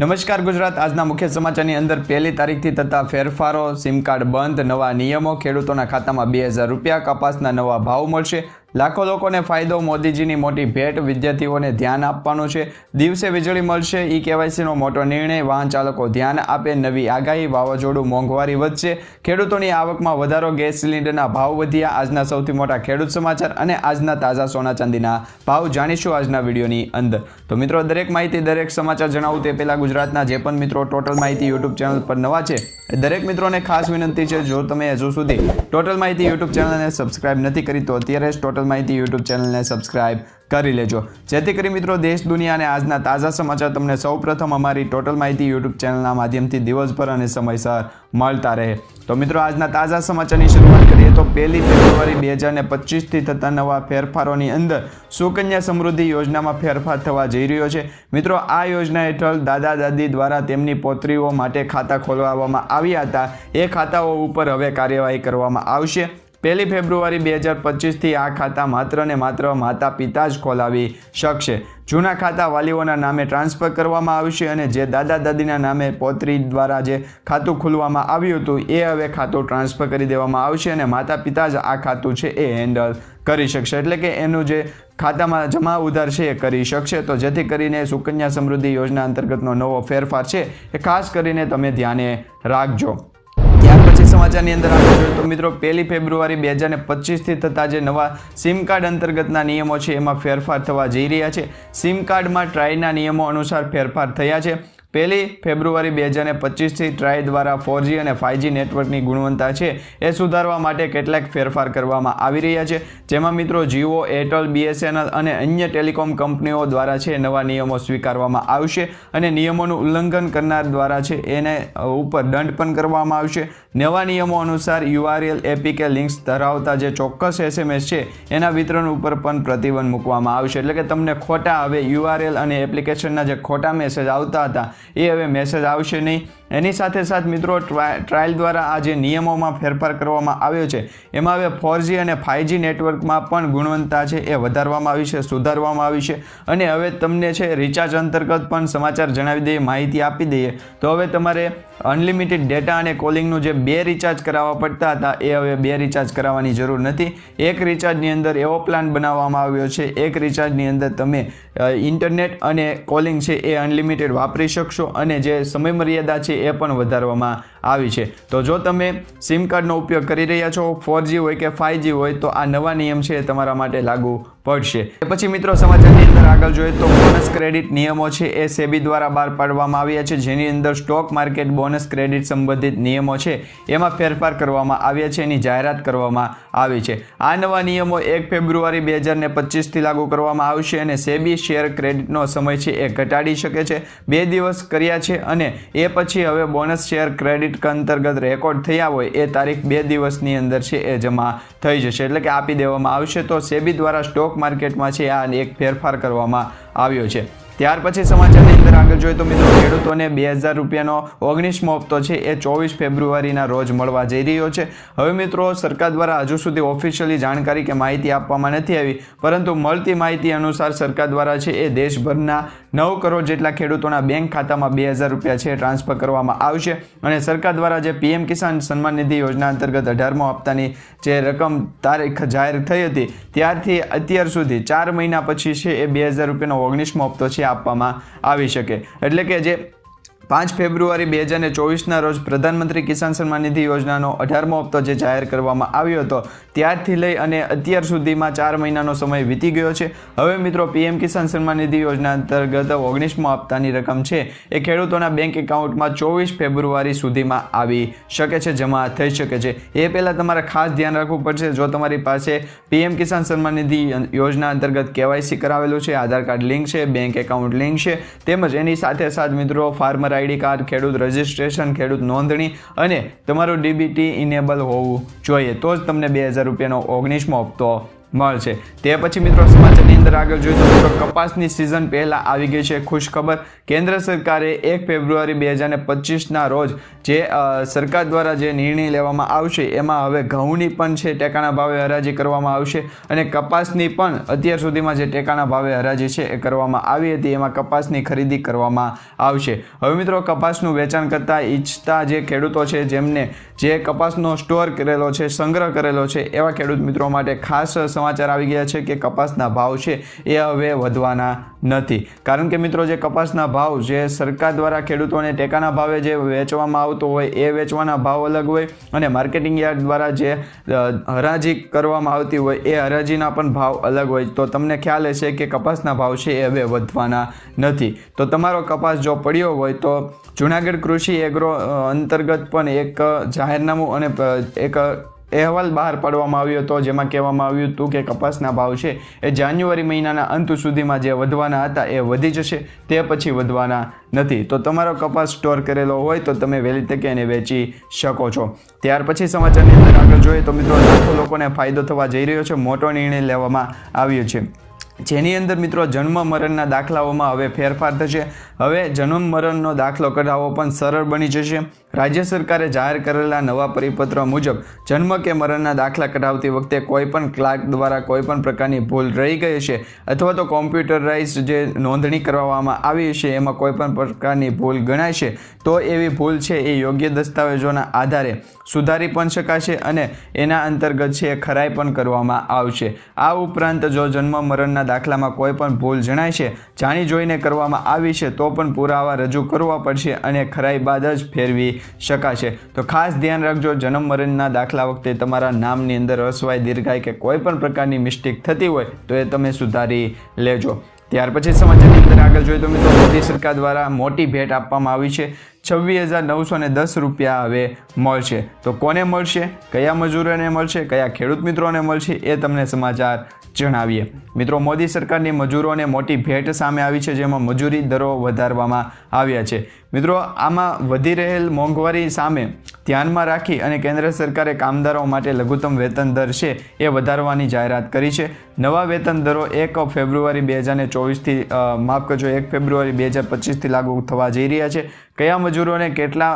નમસ્કાર ગુજરાત. આજના મુખ્ય સમાચારની અંદર પહેલી તારીખથી થતા ફેરફારો સિમ કાર્ડ બંધ, નવા નિયમો, ખેડૂતોના ખાતામાં બે હજાર રૂપિયા, કપાસના નવા ભાવ મળશે. લાખો લોકોને ફાયદો, મોદીજીની મોટી ભેટ, વિદ્યાર્થીઓને ધ્યાન આપવાનું છે. દિવસે વીજળી મળશે, ઈ કેવાયસીનો મોટો નિર્ણય. વાહન ચાલકો ધ્યાન આપે, નવી આગાહી, વાવાઝોડું મોંઘવારી વધશે. ખેડૂતોની આવકમાં વધારો, ગેસ સિલિન્ડરના ભાવ વધ્યા. આજના સૌથી મોટા ખેડૂત સમાચાર અને આજના તાજા સોના ચાંદીના ભાવ જાણીશું આજના વિડીયોની અંદર. તો મિત્રો, દરેક માહિતી, દરેક સમાચાર જણાવું તે પહેલાં ગુજરાતના જે પણ મિત્રો ટોટલ માહિતી યુટ્યુબ ચેનલ પર નવા છે દરેક મિત્રોને ખાસ વિનંતી છે, જો તમે હજુ સુધી ટોટલ માહિતી યુટ્યુબ ચેનલને સબસ્ક્રાઇબ નથી કરી, તો અત્યારે જ ટોટલ માહિતી યુટ્યુબ ચેનલને સબસ્ક્રાઇબ કરી લેજો. જેથી કરી મિત્રો દેશ, દુનિયા આજના તાજા સમાચાર તમને સૌપ્રથમ અમારી ટોટલ માહિતી યુટ્યુબ ચેનલના માધ્યમથી દિવસભર અને સમયસર મળતા રહે. તો મિત્રો, આજના તાજા સમાચારની શરૂઆત કરીએ તો પહેલી ફેબ્રુઆરી બે હજાર ને પચીસથી થતા નવા ફેરફારોની અંદર સુકન્યા સમૃદ્ધિ યોજનામાં ફેરફાર થવા જઈ રહ્યો છે. મિત્રો, આ યોજના હેઠળ દાદા, દાદી દ્વારા તેમની પોત્રીઓ માટે ખાતા ખોલવામાં આવ્યા હતા. એ ખાતાઓ ઉપર હવે કાર્યવાહી કરવામાં આવશે. પહેલી ફેબ્રુઆરી બે હજાર પચીસથી આ ખાતા માત્ર ને માત્ર માતા પિતા જ ખોલાવી શકશે. જૂના ખાતા વાલીઓના નામે ટ્રાન્સફર કરવામાં આવશે અને જે દાદા દાદીના નામે પોત્રી દ્વારા જે ખાતું ખોલવામાં આવ્યું હતું, એ હવે ખાતું ટ્રાન્સફર કરી દેવામાં આવશે અને માતા પિતા જ આ ખાતું છે એ હેન્ડલ કરી શકશે. એટલે કે એનું જે ખાતામાં જમા ઉધાર છે એ કરી શકશે. તો જેથી કરીને સુકન્યા સમૃદ્ધિ યોજના અંતર્ગતનો નવો ફેરફાર છે એ ખાસ કરીને તમે ધ્યાને રાખજો. સમાચારની અંદર આપણે તો મિત્રો, પહેલી ફેબ્રુઆરી બે હજાર પચીસથી થતા જે નવા સિમ કાર્ડ અંતર્ગતના નિયમો છે, એમાં ફેરફાર થવા જઈ રહ્યા છે. સિમ કાર્ડમાં ટ્રાયના નિયમો અનુસાર ફેરફાર થયા છે. પહેલી ફેબ્રુઆરી બે હજાર પચીસથી ટ્રાય દ્વારા ફોરજી અને ફાઇવજી નેટવર્કની ગુણવત્તા છે એ સુધારવા માટે કેટલાક ફેરફાર કરવામાં આવી રહ્યા છે. જેમાં મિત્રો જીઓ, એરટેલ, બીએસએનએલ અને અન્ય ટેલિકોમ કંપનીઓ દ્વારા છે નવા નિયમો સ્વીકારવામાં આવશે અને નિયમોનું ઉલ્લંઘન કરનાર દ્વારા છે એને ઉપર દંડ પણ કરવામાં આવશે. નવા નિયમો અનુસાર યુઆરએલ, એપીકે લિંક્સ ધરાવતા જે ચોક્કસ એસએમએસ છે એના વિતરણ ઉપર પણ પ્રતિબંધ મૂકવામાં આવશે. એટલે કે તમને ખોટા હવે યુઆરએલ અને એપ્લિકેશનના જે ખોટા મેસેજ આવતા હતા એ હવે મેસેજ આવશે નહીં. એની સાથે સાથ મિત્રો ટ્રાયલ દ્વારા આ જે નિયમોમાં ફેરફાર કરવામાં આવ્યો છે, એમાં હવે ફોરજી અને ફાઇવજી નેટવર્કમાં પણ ગુણવત્તા છે એ વધારવામાં આવી છે, સુધારવામાં આવી છે. અને હવે તમને છે રિચાર્જ અંતર્ગત પણ સમાચાર જણાવી દઈએ, માહિતી આપી દઈએ. તો હવે તમારે અનલિમિટેડ ડેટા અને કોલિંગનું જે બે રિચાર્જ કરાવવા પડતા હતા, એ હવે બે રિચાર્જ કરાવવાની જરૂર નથી. એક રિચાર્જની અંદર એવો પ્લાન બનાવવામાં આવ્યો છે, એક રિચાર્જની અંદર તમે ઇન્ટરનેટ અને કોલિંગ છે એ અનલિમિટેડ વાપરી શકશો અને જે સમયમર્યાદા છે એ પણ વધારવામાં આવી છે. તો જો તમે સિમ કાર્ડનો ઉપયોગ કરી રહ્યા છો ફોરજી હોય કે ફાઇવજી હોય, તો આ નવા નિયમ છે તમારા માટે લાગુ પડશે. પછી મિત્રો સમાચારની અંદર આગળ જોઈએ તો બોનસ ક્રેડિટ નિયમો છે એ સેબી દ્વારા બહાર પાડવામાં આવ્યા છે. જેની અંદર સ્ટોક માર્કેટ બોનસ ક્રેડિટ સંબંધિત નિયમો છે એમાં ફેરફાર કરવામાં આવ્યા છે, એની જાહેરાત કરવામાં આવી છે. આ નવા નિયમો એક ફેબ્રુઆરી બે હજારને પચીસથી લાગુ કરવામાં આવશે અને સેબી શેર ક્રેડિટનો સમય છે એ ઘટાડી શકે છે. બે દિવસ કર્યા છે અને એ પછી હવે બોનસ શેર ક્રેડિટ અંતર્ગત રેકોર્ડ થયા હોય એ તારીખ બે દિવસની અંદર છે એ જમા થઈ જશે. એટલે કે આપી દેવામાં આવશે તો સેબી દ્વારા સ્ટોક માર્કેટમાં છે આ એક ફેરફાર કરવામાં આવ્યો છે. ત્યાર પછી સમાચારની અંદર આગળ જોઈએ તો મિત્રો, ખેડૂતોને બે હજાર રૂપિયાનો ઓગણીસમો હપ્તો છે, એ ચોવીસ ફેબ્રુઆરીના રોજ મળવા જઈ રહ્યો છે. હવે મિત્રો, સરકાર દ્વારા હજુ સુધી ઓફિશિયલી જાણકારી કે માહિતી આપવામાં નથી આવી, પરંતુ મળતી માહિતી અનુસાર સરકાર દ્વારા છે, એ દેશભરના નવ કરોડ જેટલા ખેડૂતોના બેંક ખાતામાં બે હજાર રૂપિયા છે, ટ્રાન્સફર કરવામાં આવશે. અને સરકાર દ્વારા જે પીએમ કિસાન સન્માન નિધિ યોજના અંતર્ગત અઢારમો હપ્તાની જે રકમ તારીખ જાહેર થઈ હતી, ત્યારથી અત્યાર સુધી ચાર મહિના પછી છે, એ બે હજાર રૂપિયાનો ઓગણીસમો હપ્તો છે, આપવામાં આવી શકે એટલે કે જે પાંચ ફેબ્રુઆરી બે હજાર ચોવીસના રોજ પ્રધાનમંત્રી કિસાન સન્માન નિધિ યોજનાનો અઢારમો હપ્તો જે જાહેર કરવામાં આવ્યો હતો, ત્યારથી લઈ અને અત્યાર સુધીમાં ચાર મહિનાનો સમય વીતી ગયો છે. હવે મિત્રો, પીએમ કિસાન સન્માન નિધિ યોજના અંતર્ગત ઓગણીસમો હપ્તાની રકમ છે. એ ખેડૂતોના બેંક એકાઉન્ટમાં ચોવીસ ફેબ્રુઆરી સુધીમાં આવી શકે છે, જમા થઈ શકે છે. એ પહેલાં તમારે ખાસ ધ્યાન રાખવું પડશે, જો તમારી પાસે પીએમ કિસાન સન્માન નિધિ યોજના અંતર્ગત કેવાયસી કરાવેલું છે, આધાર કાર્ડ લિંક છે, બેંક એકાઉન્ટ લિંક છે, તેમજ એની સાથે સાથ મિત્રો, ફાર્મર આઈડી કાર્ડ, ખેડૂત રજિસ્ટ્રેશન, ખેડૂત નોંધણી અને તમારું ડીબીટી ઇનેબલ હોવું જોઈએ. તો જ તમને બે હજાર રૂપિયાનો ઓગણીસમો હપ્તો મળશે. તે પછી મિત્રો સમાચારની અંદર આગળ જોઈએ તો કપાસની સિઝન પહેલાં આવી ગઈ છે ખુશ ખબર કેન્દ્ર સરકારે એક ફેબ્રુઆરી બે હજાર પચીસના રોજ જે સરકાર દ્વારા જે નિર્ણય લેવામાં આવશે, એમાં હવે ઘઉંની પણ છે ટેકાના ભાવે હરાજી કરવામાં આવશે અને કપાસની પણ અત્યાર સુધીમાં જે ટેકાના ભાવે હરાજી છે એ કરવામાં આવી હતી, એમાં કપાસની ખરીદી કરવામાં આવશે. હવે મિત્રો, કપાસનું વેચાણ કરતા ઈચ્છતા જે ખેડૂતો છે, જેમને જે કપાસનો સ્ટોર કરેલો છે, સંગ્રહ કરેલો છે, એવા ખેડૂત મિત્રો માટે ખાસ સમાચાર આવી ગયા છે કે કપાસના ભાવ છે એ હવે વધવાના નથી. કારણ કે મિત્રો જે કપાસના ભાવ જે સરકાર દ્વારા ખેડૂતોને ટેકાના ભાવે જે વેચવામાં આવતો હોય એ વેચવાના ભાવ અલગ હોય અને માર્કેટિંગ યાર્ડ દ્વારા જે હરાજી કરવામાં આવતી હોય એ હરાજીના પણ ભાવ અલગ હોય. તો તમને ખ્યાલ હશે કે કપાસના ભાવ છે એ હવે વધવાના નથી. તો તમારો કપાસ જો પડ્યો હોય તો જુનાગઢ કૃષિ એગ્રો અંતર્ગત પણ એક જાહેરનામું અને એક અહેવાલ બહાર પાડવામાં આવ્યો હતો, જેમાં કહેવામાં આવ્યું હતું કે કપાસના ભાવ છે એ જાન્યુઆરી મહિનાના અંત સુધીમાં જે વધવાના હતા એ વધી જશે, તે પછી વધવાના નથી. તો તમારો કપાસ સ્ટોર કરેલો હોય તો તમે વહેલી તકે એને વેચી શકો છો. ત્યાર પછી સમાચારની અંદર આગળ જોઈએ તો મિત્રો, લાખો લોકોને ફાયદો થવા જઈ રહ્યો છે, મોટો નિર્ણય લેવામાં આવ્યો છે. જેની અંદર મિત્રો જન્મ મરણના દાખલાઓમાં હવે ફેરફાર થશે. હવે જન્મ મરણનો દાખલો કઢાવવો પણ સરળ બની જશે. રાજ્ય સરકારે જાહેર કરેલા નવા પરિપત્ર મુજબ જન્મ કે મરણના દાખલા કઢાવતી વખતે કોઈપણ ક્લાર્ક દ્વારા કોઈપણ પ્રકારની ભૂલ રહી ગઈ છે અથવા તો કોમ્પ્યુટરાઇઝ જે નોંધણી કરવામાં આવી છે એમાં કોઈ પણ પ્રકારની ભૂલ ગણાય છે, તો એવી ભૂલ છે એ યોગ્ય દસ્તાવેજોના આધારે સુધારી પણ શકાશે અને એના અંતર્ગત છે ખરાઈ પણ કરવામાં આવશે. આ ઉપરાંત જો જન્મ મરણના દાખલામાં કોઈ પણ ભૂલ જણાય છે, જાણી જોઈને કરવામાં આવી છે, તો પણ પુરાવા રજૂ કરવા પડશે અને ખરાઈ બાદ જ ફેરવી શકાશે. તો ખાસ ધ્યાન રાખજો, જન્મ મરણના દાખલા વખતે તમારા નામની અંદર અસવાય દીર્ઘાય કે કોઈ પણ પ્રકારની મિસ્ટેક થતી હોય, તો એ તમે સુધારી લેજો. ત્યાર પછી સમાચારની અંદર આગળ જોઈએ તો મિત્રો મોદી સરકાર દ્વારા મોટી ભેટ આપવામાં આવી છે. છવ્વીસ હજાર નવસો દસ રૂપિયા હવે મળશે. તો કોને મળશે? કયા મજૂરોને મળશે? કયા ખેડૂત મિત્રોને મળશે? એ તમને સમાચાર જણાવીએ. મિત્રો, મોદી સરકારની મજૂરોને મોટી ભેટ સામે આવી છે, જેમાં મજૂરી દરો વધારવામાં આવ્યા છે. મિત્રો, આમાં વધી રહેલ મોંઘવારી સામે ધ્યાનમાં રાખી અને કેન્દ્ર સરકારે કામદારો માટે લઘુત્તમ વેતન દર છે એ વધારવાની જાહેરાત કરી છે. નવા વેતન દરો એક ફેબ્રુઆરી બે હજાર ચોવીસથી માફ કરજો, એક ફેબ્રુઆરી બે હજાર પચીસથી લાગુ થવા જઈ રહ્યા છે. કયા મજૂરોને કેટલા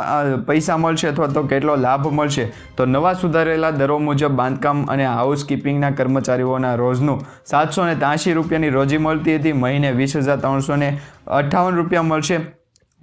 પૈસા મળશે અથવા તો કેટલો લાભ મળશે? તો નવા સુધારેલા દરો મુજબ બાંધકામ અને હાઉસકીપિંગના કર્મચારીઓના રોજનું સાતસો ને ત્યાંશી રૂપિયાની રોજી મળતી હતી. મહિને વીસ હજાર ત્રણસો અઠ્ઠાવન રૂપિયા મળશે.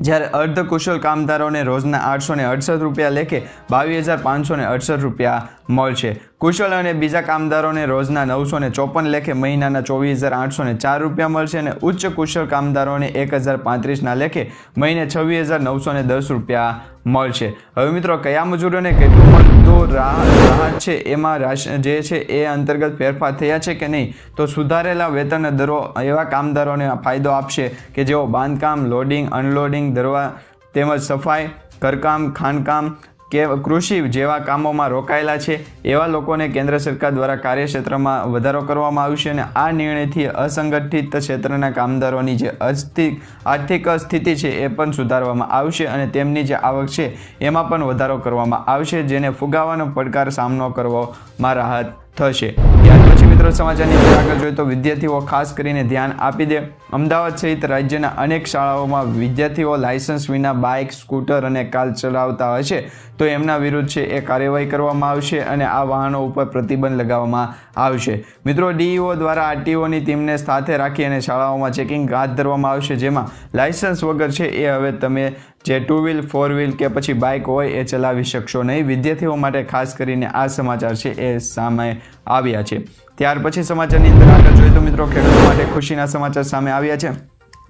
જ્યારે અર્ધકુશલ કામદારોને રોજના આઠસો ને અડસઠ રૂપિયા લેખે બાવીસ હજાર પાંચસો અડસઠ રૂપિયા મળશે. કુશળ અને બીજા કામદારોને રોજના નવસો ને ચોપન લેખે મહિનાના ચોવીસ હજાર આઠસો ને ચાર રૂપિયા મળશે અને ઉચ્ચ કુશળ કામદારોને એક હજાર પાંત્રીસના લેખે મહિને છવ્વીસ હજાર નવસો ને દસ રૂપિયા મળશે. હવે મિત્રો, કયા મજૂરોને કેટલું મળતું રાહત છે? એમાં રાશ જે છે એ અંતર્ગત ફેરફાર થયા છે કે નહીં? તો સુધારેલા વેતન દરો એવા કામદારોને ફાયદો આપશે કે જેઓ બાંધકામ, લોડિંગ, અનલોડિંગ, દરવા તેમજ સફાઈ, ઘરકામ, ખાનકામ કે કૃષિ જેવા કામોમાં રોકાયેલા છે, એવા લોકોને કેન્દ્ર સરકાર દ્વારા કાર્યક્ષેત્રમાં વધારો કરવામાં આવશે અને આ નિર્ણયથી અસંગઠિત ક્ષેત્રના કામદારોની જે આર્થિક આર્થિક સ્થિતિ છે એ પણ સુધારવામાં આવશે અને તેમની જે આવક છે એમાં પણ વધારો કરવામાં આવશે, જેને ફુગાવાનો પડકાર સામનો કરવામાં રાહત થશે. ત્યાર મિત્રો, સમાચારની અંદર આગળ જોઈએ તો વિદ્યાર્થીઓ ખાસ કરીને ધ્યાન આપી દે. અમદાવાદ સહિત રાજ્યના અનેક શાળાઓમાં વિદ્યાર્થીઓ લાયસન્સ વિના બાઇક, સ્કૂટર અને કાર ચલાવતા હોય છે. તો એમના વિરુદ્ધ છે એ કાર્યવાહી કરવામાં આવશે અને આ વાહનો ઉપર પ્રતિબંધ લગાવવામાં આવશે. મિત્રો, ડીઈઓ દ્વારા આરટીઓની ટીમને સાથે રાખી અને શાળાઓમાં ચેકિંગ હાથ ધરવામાં આવશે, જેમાં લાયસન્સ વગર છે એ હવે તમે જે ટુ વ્હીલ, ફોર વ્હીલ કે પછી બાઇક હોય એ ચલાવી શકશો નહીં. વિદ્યાર્થીઓ માટે ખાસ કરીને આ સમાચાર છે એ સામે આવ્યા છે. ત્યાર પછી સમાચારની અંદર આગળ જોઈએ તો મિત્રો ખેડૂતો માટે ખુશીના સમાચાર સામે આવ્યા છે.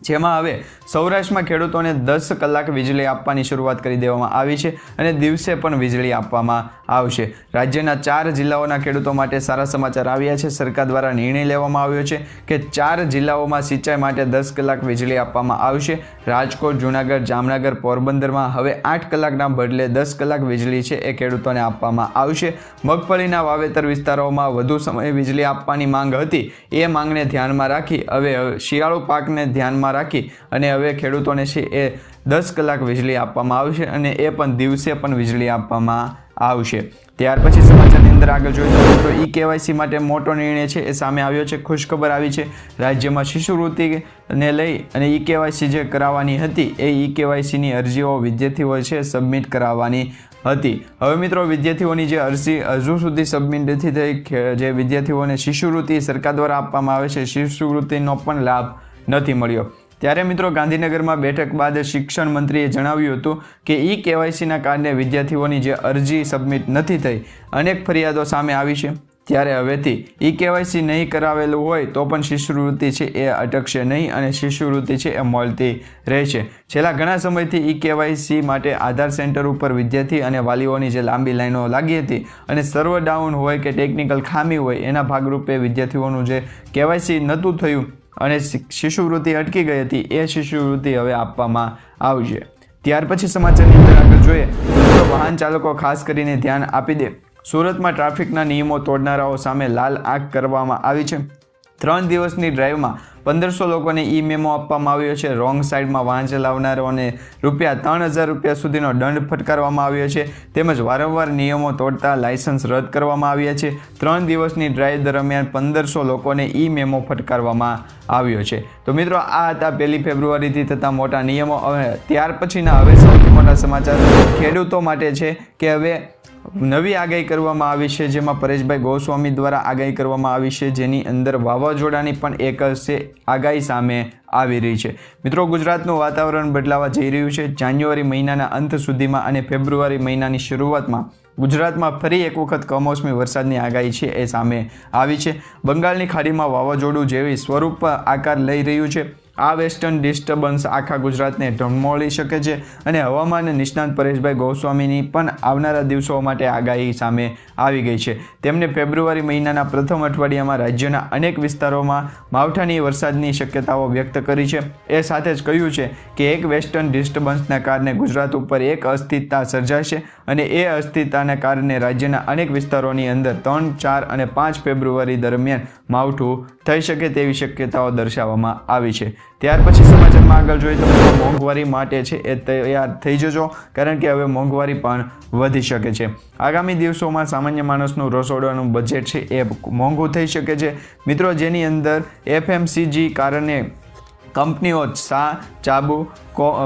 જેમાં હવે સૌરાષ્ટ્રમાં ખેડૂતોને દસ કલાક વીજળી આપવાની શરૂઆત કરી દેવામાં આવી છે અને દિવસે પણ વીજળી આપવામાં આવશે. રાજ્યના ચાર જિલ્લાઓના ખેડૂતો માટે સારા સમાચાર આવ્યા છે. સરકાર દ્વારા નિર્ણય લેવામાં આવ્યો છે કે ચાર જિલ્લાઓમાં સિંચાઈ માટે દસ કલાક વીજળી આપવામાં આવશે. રાજકોટ, જૂનાગઢ, જામનગર, પોરબંદરમાં હવે આઠ કલાકના બદલે દસ કલાક વીજળી છે એ ખેડૂતોને આપવામાં આવશે. મગફળીના વાવેતર વિસ્તારોમાં વધુ સમય વીજળી આપવાની માંગ હતી એ માંગને ધ્યાનમાં રાખી, હવે શિયાળુ પાકને ધ્યાનમાં રાખી અને હવે ખેડૂતોને છે એ દસ કલાક વીજળી આપવામાં આવશે અને એ પણ દિવસે પણ વીજળી આપવામાં આવશે. ત્યાર પછી સમાચારની અંદર આગળ જોઈએ તો ઈ કેવાયસી માટે મોટો નિર્ણય છે એ સામે આવ્યો છે. ખુશખબર આવી છે. રાજ્યમાં શિષ્યવૃત્તિને લઈ અને ઈ કેવાયસી જે કરાવવાની હતી એ ઈ કેવાયસીની અરજીઓ વિદ્યાર્થીઓ છે સબમિટ કરાવવાની હતી. હવે મિત્રો વિદ્યાર્થીઓની જે અરજી હજુ સુધી સબમિટ નથી થઈ જે વિદ્યાર્થીઓને શિષ્યવૃત્તિ સરકાર દ્વારા આપવામાં આવે છે શિષ્યવૃત્તિનો પણ લાભ નથી મળ્યો. ત્યારે મિત્રો ગાંધીનગરમાં બેઠક બાદ શિક્ષણ મંત્રીએ જણાવ્યું હતું કે ઈ કેવાયસીના કારણે વિદ્યાર્થીઓની જે અરજી સબમિટ નથી થઈ, અનેક ફરિયાદો સામે આવી છે. ત્યારે હવેથી ઈ કેવાયસી નહીં કરાવેલું હોય તો પણ શિષ્યવૃત્તિ છે એ અટકશે નહીં અને શિષ્યવૃત્તિ છે એ મળતી રહેશે. છેલ્લા ઘણા સમયથી ઈ કેવાયસી માટે આધાર સેન્ટર ઉપર વિદ્યાર્થી અને વાલીઓની જે લાંબી લાઈનો લાગી હતી અને સર્વર ડાઉન હોય કે ટેકનિકલ ખામી હોય એના ભાગરૂપે વિદ્યાર્થીઓનું જે કેવાયસી નહોતું થયું અને શિ- શિષ્યવૃત્તિ અટકી ગઈ હતી. એ શિષ્યવૃત્તિ હવે આપવામાં આવશે. ત્યાર પછી સમાચારની અંદર આગળ જોઈએ તો વાહન ચાલકો ખાસ કરીને ધ્યાન આપી દે. સુરતમાં ટ્રાફિકના નિયમો તોડનારાઓ સામે લાલ આંખ કરવામાં આવી છે. ત્રણ દિવસની ડ્રાઈવમાં પંદરસો લોકોને ઈ મેમો આપવામાં આવ્યો છે. રોંગ સાઈડમાં વાહન ચલાવનારાઓને રૂપિયા ત્રણ હજાર રૂપિયા સુધીનો દંડ ફટકારવામાં આવ્યો છે. તેમજ વારંવાર નિયમો તોડતા લાયસન્સ રદ કરવામાં આવ્યા છે. ત્રણ દિવસની ડ્રાઈવ દરમિયાન પંદરસો લોકોને ઈ મેમો ફટકારવામાં આવ્યો છે. તો મિત્રો, આ હતા પહેલી ફેબ્રુઆરીથી થતા મોટા નિયમો. હવે ત્યાર પછીના હવે સૌથી મોટા સમાચાર ખેડૂતો માટે છે કે હવે નવી આગાહી કરવામાં આવી છે, જેમાં પરેશભાઈ ગોસ્વામી દ્વારા આગાહી કરવામાં આવી છે, જેની અંદર વાવાઝોડાની પણ એક આગાહી સામે આવી રહી છે. મિત્રો, ગુજરાતનું વાતાવરણ બદલાવા જઈ રહ્યું છે. જાન્યુઆરી મહિનાના અંત સુધીમાં અને ફેબ્રુઆરી મહિનાની શરૂઆતમાં ગુજરાતમાં ફરી એક વખત કમોસમી વરસાદની આગાહી છે એ સામે આવી છે. બંગાળની ખાડીમાં વાવાઝોડું જેવી સ્વરૂપ આકાર લઈ રહ્યું છે. આ વેસ્ટર્ન ડિસ્ટર્બન્સ આખા ગુજરાતને ઢમમોળી શકે છે અને હવામાન નિષ્ણાંત પરેશભાઈ ગોસ્વામીની પણ આવનારા દિવસો માટે આગાહી સામે આવી ગઈ છે. તેમણે ફેબ્રુઆરી મહિનાના પ્રથમ અઠવાડિયામાં રાજ્યના અનેક વિસ્તારોમાં માવઠાની વરસાદની શક્યતાઓ વ્યક્ત કરી છે. એ સાથે જ કહ્યું છે કે એક વેસ્ટર્ન ડિસ્ટર્બન્સના કારણે ગુજરાત ઉપર એક અસ્થિરતા સર્જાશે અને એ અસ્થિરતાને કારણે રાજ્યના અનેક વિસ્તારોની અંદર ત્રણ, ચાર અને પાંચ ફેબ્રુઆરી દરમિયાન માવઠું થઈ શકે તેવી શક્યતાઓ દર્શાવવામાં આવી છે. ત્યાર પછી સમાચારમાં આગળ જોઈએ તો મોંઘવારી માટે છે એ તૈયાર થઈ જજો, કારણ કે હવે મોંઘવારી પણ વધી શકે છે. આગામી દિવસોમાં સામાન્ય માણસનું રસોડાનું બજેટ છે એ મોંઘું થઈ શકે છે. મિત્રો, જેની અંદર એફએમસીજી કારણે કંપનીઓ ચા ચાબુ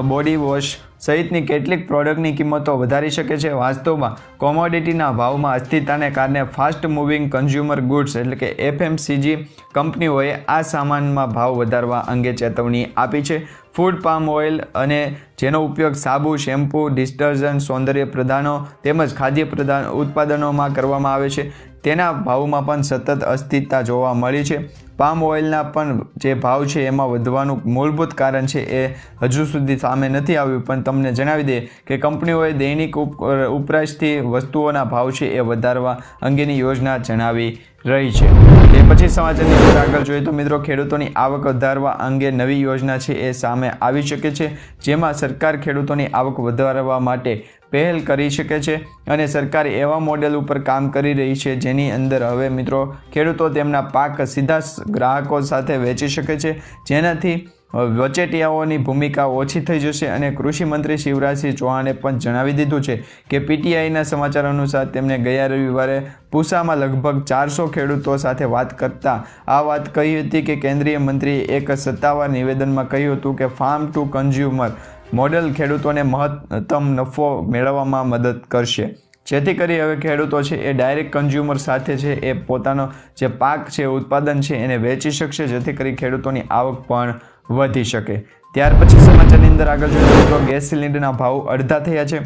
બોડી વોશ સહિતની કેટલીક પ્રોડક્ટની કિંમતો વધારી શકે છે. વાસ્તવમાં, કોમોડિટીના ભાવમાં અસ્થિરતાને કારણે ફાસ્ટ મૂવિંગ કન્ઝ્યુમર ગુડ્સ એટલે કે એફએમસીજી કંપનીઓએ આ સામાનમાં ભાવ વધારવા અંગે ચેતવણી આપી છે. ફૂડ પામ ઓઇલ અને જેનો ઉપયોગ સાબુ, શેમ્પૂ, ડિસ્ટર્જન્ટ, સૌંદર્ય પ્રદાનો તેમજ ખાદ્ય પ્રદાન ઉત્પાદનોમાં કરવામાં આવે છે. તેના ભાવમાં પણ સતત અસ્થિરતા જોવા મળી છે. પામ ઓઇલના પણ જે ભાવ છે એમાં વધવાનું મૂળભૂત કારણ છે એ હજુ સુધી સામે નથી આવ્યું, પણ તમને જણાવી દે કે કંપનીઓએ દૈનિક ઉપ ઉપરાશથી વસ્તુઓના ભાવ છે એ વધારવા અંગેની યોજના જણાવી રહી છે. તે પછી સમાચારની અંદર આગળ જોઈએ તો મિત્રો, ખેડૂતોની આવક વધારવા અંગે નવી યોજના છે એ સામે આવી શકે છે, જેમાં સરકાર ખેડૂતોની આવક વધારવા માટે પહેલ કરી શકે છે અને સરકાર એવા મોડેલ ઉપર કામ કરી રહી છે જેની અંદર હવે મિત્રો, ખેડૂતો તેમના પાક સીધા ગ્રાહકો સાથે વેચી શકે છે, જેનાથી વચેટિયાઓની ભૂમિકા ઓછી થઈ જશે અને કૃષિ મંત્રી શિવરાજસિંહ ચૌહાણે પણ જણાવી દીધું છે કે પીટીઆઈના સમાચાર અનુસાર તેમણે ગયા રવિવારે પૂસામાં લગભગ ચારસો ખેડૂતો સાથે વાત કરતા આ વાત કહી હતી કે કેન્દ્રીય મંત્રીએ એક સત્તાવાર નિવેદનમાં કહ્યું હતું કે ફાર્મ ટુ કન્ઝ્યુમર મોડેલ ખેડૂતોને મહત્તમ નફો મેળવવામાં મદદ કરશે. જેથી કરી હવે ખેડૂતો છે એ ડાયરેક્ટ કન્ઝ્યુમર સાથે છે, એ પોતાનો જે પાક છે ઉત્પાદન છે એને વેચી શકશે. જેથી કરી ખેડૂતોની આવક પણ વધી શકે. ત્યાર પછી સમાચારની અંદર આગળ જોઈએ મિત્રો, ગેસ સિલિન્ડરના ભાવ અડધા થયા છે.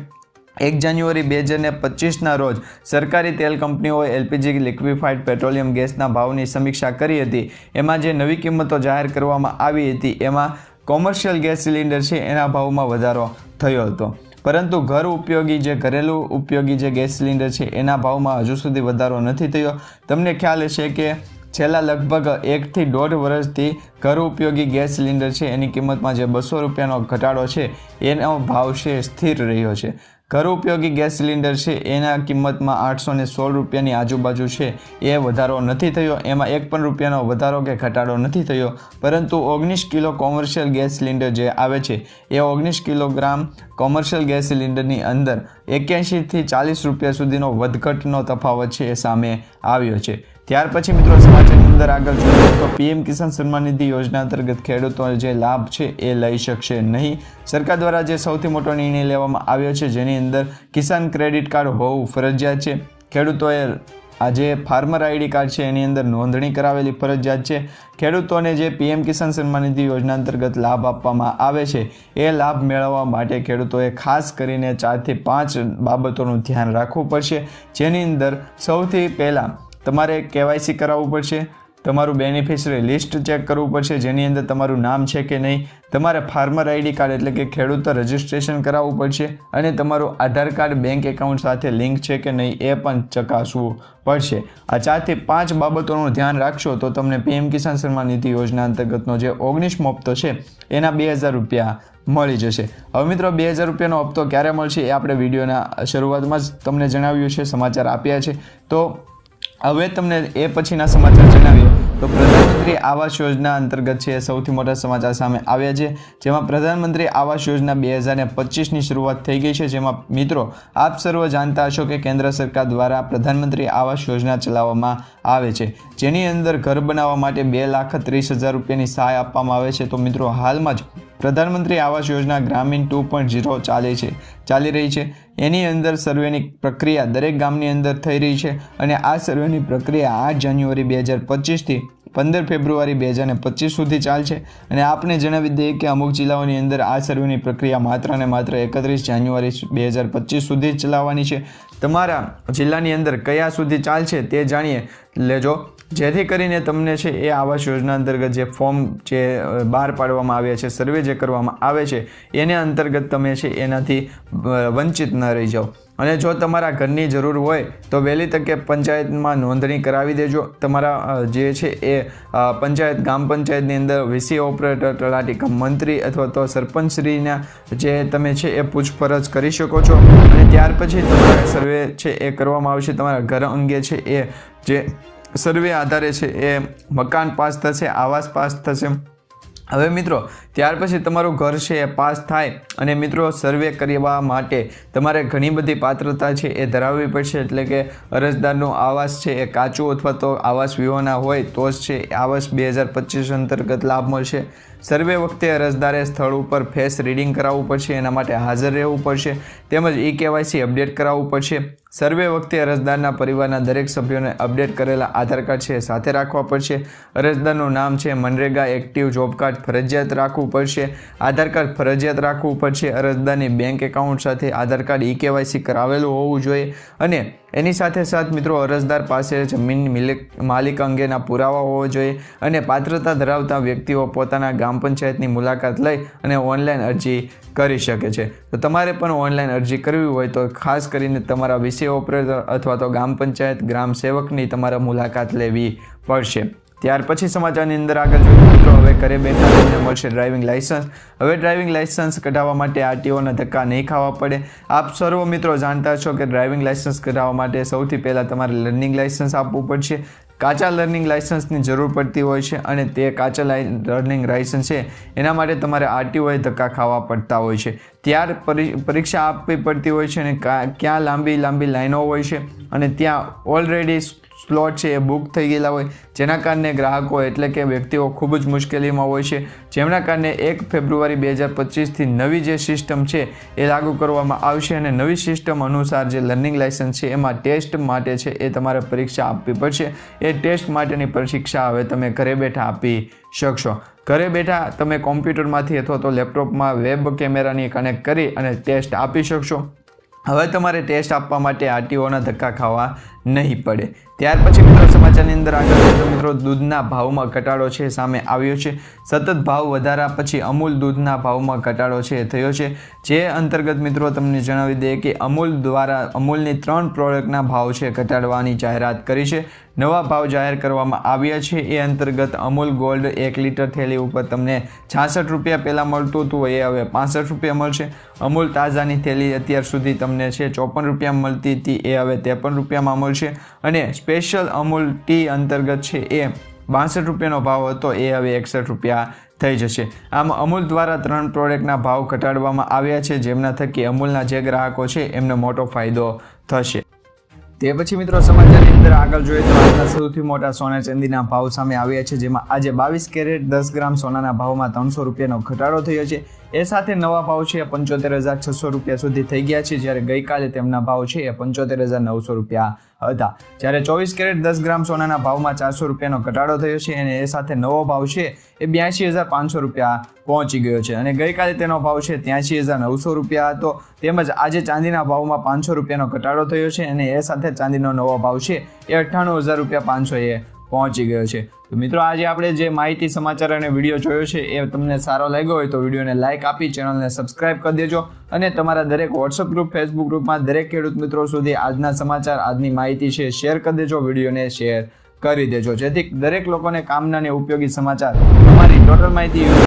એક જાન્યુઆરી બે હજાર ને પચીસના રોજ સરકારી તેલ કંપનીઓએ એલપીજી લિક્વિફાઈડ પેટ્રોલિયમ ગેસના ભાવની સમીક્ષા કરી હતી. એમાં જે નવી કિંમતો જાહેર કરવામાં આવી હતી, એમાં કોમર્શિયલ ગેસ સિલિન્ડર છે, એના ભાવમાં વધારો થયો હતો. પરંતુ ઘર ઉપયોગી જે ઘરેલું ઉપયોગી જે ગેસ સિલિન્ડર છે, એના ભાવમાં હજુ સુધી વધારો નથી થયો. તમને ખ્યાલ હશે કે છેલ્લા લગભગ એકથી દોઢ વર્ષથી ઘર ઉપયોગી ગેસ સિલિન્ડર છે. એની કિંમતમાં જે બસો રૂપિયાનો ઘટાડો છે, એનો ભાવ છે સ્થિર રહ્યો છે. ઘર ઉપયોગી ગેસ સિલિન્ડર છે, એના કિંમતમાં આઠસો ને સોળ રૂપિયાની આજુબાજુ છે. એ વધારો નથી થયો. એમાં એક પણ રૂપિયાનો વધારો કે ઘટાડો નથી થયો. પરંતુ ઓગણીસ કિલો કોમર્શિયલ ગેસ સિલિન્ડર જે આવે છે, એ ઓગણીસ કિલોગ્રામ કોમર્શિયલ ગેસ સિલિન્ડરની અંદર એક્યાસીથી ચાલીસ રૂપિયા સુધીનો વધઘટનો તફાવત છે એ સામે આવ્યો છે. ત્યાર પછી મિત્રો સમાચારની અંદર આગળ જોઈએ તો પીએમ કિસાન સન્માન નિધિ યોજના અંતર્ગત ખેડૂતો જે લાભ છે એ લઈ શકશે નહીં. સરકાર દ્વારા જે સૌથી મોટો નિર્ણય લેવામાં આવ્યો છે જેની અંદર કિસાન ક્રેડિટ કાર્ડ હોવું ફરજિયાત છે. ખેડૂતોએ આ જે ફાર્મર આઈડી કાર્ડ છે, એની અંદર નોંધણી કરાવેલી ફરજિયાત છે. ખેડૂતોને જે પીએમ કિસાન સન્માન નિધિ યોજના અંતર્ગત લાભ આપવામાં આવે છે, એ લાભ મેળવવા માટે ખેડૂતોએ ખાસ કરીને ચારથી પાંચ બાબતોનું ધ્યાન રાખવું પડશે. જેની અંદર સૌથી પહેલાં તમારે કેવાયસી કરાવવું પડશે, તમારું બેનિફિશરી લિસ્ટ ચેક કરવું પડશે, જેની અંદર તમારું નામ છે કે નહીં, તમારે ફાર્મર આઈડી કાર્ડ એટલે કે ખેડૂત રજિસ્ટ્રેશન કરાવવું પડશે, અને તમારું આધાર કાર્ડ બેંક એકાઉન્ટ સાથે લિંક છે કે નહીં એ પણ ચકાસવું પડશે. આ ચારથી પાંચ બાબતોનું ધ્યાન રાખશો તો તમને પીએમ કિસાન સન્માન નિધિ યોજના અંતર્ગતનો જે ઓગણીસમો હપ્તો છે, એના બે હજાર રૂપિયા મળી જશે. હવે મિત્રો, બે હજાર રૂપિયાનો હપ્તો ક્યારે મળશે એ આપણે વિડીયોના શરૂઆતમાં જ તમને જણાવ્યું છે, સમાચાર આપ્યા છે. તો હવે તમને એ પછીના સમાચાર જણાવીએ. તો પ્રધાનમંત્રી આવાસ યોજના અંતર્ગત છે સૌથી મોટા સમાચાર સામે આવ્યા છે. જેમાં પ્રધાનમંત્રી આવાસ યોજના બે હજાર પચીસની શરૂઆત થઈ ગઈ છે. જેમાં મિત્રો, આપ સર્વ જાણતા હશો કે કેન્દ્ર સરકાર દ્વારા પ્રધાનમંત્રી આવાસ યોજના ચલાવવામાં આવે છે. જેની અંદર ઘર બનાવવા માટે બે લાખ ત્રીસ હજાર રૂપિયાની સહાય આપવામાં આવે છે. તો મિત્રો, હાલમાં જ પ્રધાનમંત્રી આવાસ યોજના ગ્રામીણ ટુ પોઈન્ટ ઝીરો ચાલે છે. ચાલી રહી છે. એની અંદર સર્વેની પ્રક્રિયા દરેક ગામની અંદર થઈ રહી છે અને આ સર્વેની પ્રક્રિયા આઠ જાન્યુઆરી બે હજાર પચીસથી પંદર ફેબ્રુઆરી બે હજાર પચીસ સુધી ચાલશે અને આપને જણાવી દઈએ કે અમુક જિલ્લાઓની અંદર આ સર્વેની પ્રક્રિયા માત્ર અને માત્ર એકત્રીસ જાન્યુઆરી બે હજાર પચીસ સુધી ચલાવવાની છે. તમારા જિલ્લાની અંદર કયા સુધી ચાલશે તે જાણીએ. લેજો જેથી કરીને તમને છે એ આવાસ યોજના અંતર્ગત જે ફોર્મ જે બહાર પાડવામાં આવ્યા છે, સર્વે જે કરવામાં આવે છે, એને અંતર્ગત તમે છે એનાથી વંચિત ન રહી જાઓ. અને જો તમારા ઘરની જરૂર હોય તો વહેલી તકે પંચાયતમાં નોંધણી કરાવી દેજો. તમારા જે છે એ પંચાયત, ગામ પંચાયતની અંદર વીસી ઓપરેટર, તલાટી મંત્રી અથવા તો સરપંચશ્રીના જે તમે છે એ પૂછપરછ કરી શકો છો. અને ત્યાર પછી તમારા સર્વે છે એ કરવામાં આવશે. તમારા ઘર અંગે છે એ જે સર્વે આધારે છે એ મકાન પાસ થશે, આવાસ પાસ થશે. હવે મિત્રો, ત્યાર પછી તમારું ઘર છે એ પાસ થાય અને મિત્રો સર્વે કરવા માટે તમારે ઘણી બધી પાત્રતા છે એ ધરાવવી પડશે. એટલે કે અરજદારનો આવાસ છે એ કાચું અથવા તો આવાસ વિહોના હોય તો જ છે. આવાસ બે હજાર પચીસ અંતર્ગત લાભ મળશે. સર્વે વખતે અરજદારે સ્થળ ઉપર ફેસ રીડિંગ કરાવવું પડશે, એના માટે હાજર રહેવું પડશે, તેમજ ઈ કેવાયસી અપડેટ કરાવવું પડશે. સર્વે વખતે અરજદારના પરિવારના દરેક સભ્યોને અપડેટ કરેલા આધાર કાર્ડ છે સાથે રાખવા પડશે. અરજદારનું નામ છે મનરેગા એક્ટિવ જોબ કાર્ડ ફરજિયાત રાખવું પડશે. આધાર કાર્ડ ફરજિયાત રાખવું પડશે. અરજદારની બેંક એકાઉન્ટ સાથે આધાર કાર્ડ ઈ કેવાયસી કરાવેલું હોવું જોઈએ અને એની સાથે સાથ મિત્રો અરજદાર પાસે જમીન માલિક અંગેના પુરાવા હોવો જોઈએ અને પાત્રતા ધરાવતા વ્યક્તિઓ પોતાના ગ્રામ પંચાયતની મુલાકાત લઈ અને ઓનલાઈન અરજી કરી શકે છે. તો તમારે પણ ઓનલાઈન અરજી કરવી હોય તો ખાસ કરીને તમારા વિષય ઓપરેટર અથવા તો ગ્રામ પંચાયત ગ્રામ સેવકની તમારે મુલાકાત લેવી પડશે. ત્યાર પછી સમાચારની અંદર આગળ જોઈએ મિત્રો, હવે ઘરે બેઠા તમને મળશે ડ્રાઇવિંગ લાઇસન્સ હવે ડ્રાઇવિંગ લાઇસન્સ કઢાવવા માટે આરટીઓના ધક્કા નહીં ખાવા પડે. આપ સર્વ મિત્રો જાણતા છો કે ડ્રાઇવિંગ લાઇસન્સ કઢાવવા માટે સૌથી પહેલાં તમારે લર્નિંગ લાઇસન્સ આપવું પડશે. કાચા લર્નિંગ લાઇસન્સની જરૂર પડતી હોય છે અને તે કાચા લર્નિંગ લાઇસન્સ છે. એના માટે તમારે આરટીઓએ ધક્કા ખાવા પડતા હોય છે. ત્યાર પરીક્ષા આપવી પડતી હોય છે અને ક્યાં લાંબી લાંબી લાઈનો હોય છે અને ત્યાં ઓલરેડી સ્લોટ છે એ બુક થઈ ગયેલા હોય, જેના કારણે ગ્રાહકો એટલે કે વ્યક્તિઓ ખૂબ જ મુશ્કેલીમાં હોય છે. જેમના કારણે એક ફેબ્રુઆરી બે હજાર પચીસથી નવી જે સિસ્ટમ છે એ લાગુ કરવામાં આવશે અને નવી સિસ્ટમ અનુસાર જે લર્નિંગ લાઇસન્સ છે એમાં ટેસ્ટ માટે છે એ તમારે પરીક્ષા આપવી પડશે. એ ટેસ્ટ માટેની પરીક્ષા હવે તમે ઘરે બેઠા આપી શકશો. ઘરે બેઠા તમે કોમ્પ્યુટરમાંથી અથવા તો લેપટોપમાં વેબ કેમેરાની કનેક્ટ કરી અને ટેસ્ટ આપી શકશો. હવે તમારે ટેસ્ટ આપવા માટે આરટીઓના ધક્કા ખાવા નહીં પડે. ત્યાર પછી મિત્રો સમાચારની અંદર આગળ તો મિત્રો, દૂધના ભાવમાં ઘટાડો છે, સામે આવ્યો છે. સતત ભાવ વધારા પછી અમૂલ દૂધના ભાવમાં ઘટાડો છે, થયો છે. જે અંતર્ગત મિત્રો, તમને જણાવી દઈએ કે અમૂલ દ્વારા અમૂલની ત્રણ પ્રોડક્ટના ભાવ છે ઘટાડવાની જાહેરાત કરી છે. નવા ભાવ જાહેર કરવામાં આવ્યા છે. એ અંતર્ગત અમૂલ ગોલ્ડ એક લીટર થેલી ઉપર તમને છાસઠ રૂપિયા પહેલાં મળતું હતું, એ હવે પાસઠ રૂપિયા મળશે. અમૂલ તાજાની થેલી અત્યાર સુધી તમને છે ચોપન રૂપિયા મળતી હતી, એ હવે ત્રેપન રૂપિયામાં મળશે અને સ્પેશિયલ અમૂલ ટી અંતર્ગત છે એ બાસઠ રૂપિયાનો ભાવ હતો, એ હવે એકસઠ રૂપિયા થઈ જશે. આમ અમૂલ દ્વારા ત્રણ પ્રોડક્ટના ભાવ ઘટાડવામાં આવ્યા છે, જેમના થકી અમૂલના જે ગ્રાહકો છે, એમને મોટો ફાયદો થશે. તે પછી મિત્રો સમાચારની અંદર આગળ જોઈએ તો આજના સૌથી મોટા સોના ચાંદીના ભાવ સામે આવ્યા છે, જેમાં આજે બાવીસ કેરેટ દસ ગ્રામ સોનાના ભાવમાં ત્રણસો રૂપિયાનો ઘટાડો થયો છે. એ સાથે નવા ભાવ છે એ પંચોતેર હજાર છસો રૂપિયા સુધી થઈ ગયા છે. જ્યારે ગઈકાલે તેમના ભાવ છે એ પંચોતેર હજાર નવસો રૂપિયા હતા. જ્યારે ચોવીસ કેરેટ દસ ગ્રામ સોનાના ભાવમાં ચારસો રૂપિયાનો ઘટાડો થયો છે અને એ સાથે નવો ભાવ છે એ બ્યાસી હજાર પાંચસો રૂપિયા પહોંચી ગયો છે. અને ગઈકાલે તેનો ભાવ છે ત્યાંસી હજાર નવસો રૂપિયા હતો. તેમજ આજે ચાંદીના ભાવમાં પાંચસો રૂપિયાનો ઘટાડો થયો છે અને એ સાથે ચાંદીનો નવો ભાવ છે એ અઠ્ઠાણું હજાર રૂપિયા પાંચસો એ પહોંચી ગયો છે. તો મિત્રો, આજે આપણે જે માહિતી, સમાચાર અને વીડિયો જોયો છે, એ તમને સારો લાગ્યો હોય તો વિડીયોને લાઇક આપી ચેનલને સબસ્ક્રાઇબ કરી દેજો અને તમારા દરેક વોટ્સઅપ ગ્રુપ ફેસબુક ગ્રુપમાં દરેક ખેડૂત મિત્રો સુધી આજના સમાચાર, આજની માહિતી છે શેર કરી દેજો, વિડીયોને શેર કરી દેજો. જેથી દરેક લોકોને કામના અને ઉપયોગી સમાચાર. તમારી ટોટલ માહિતી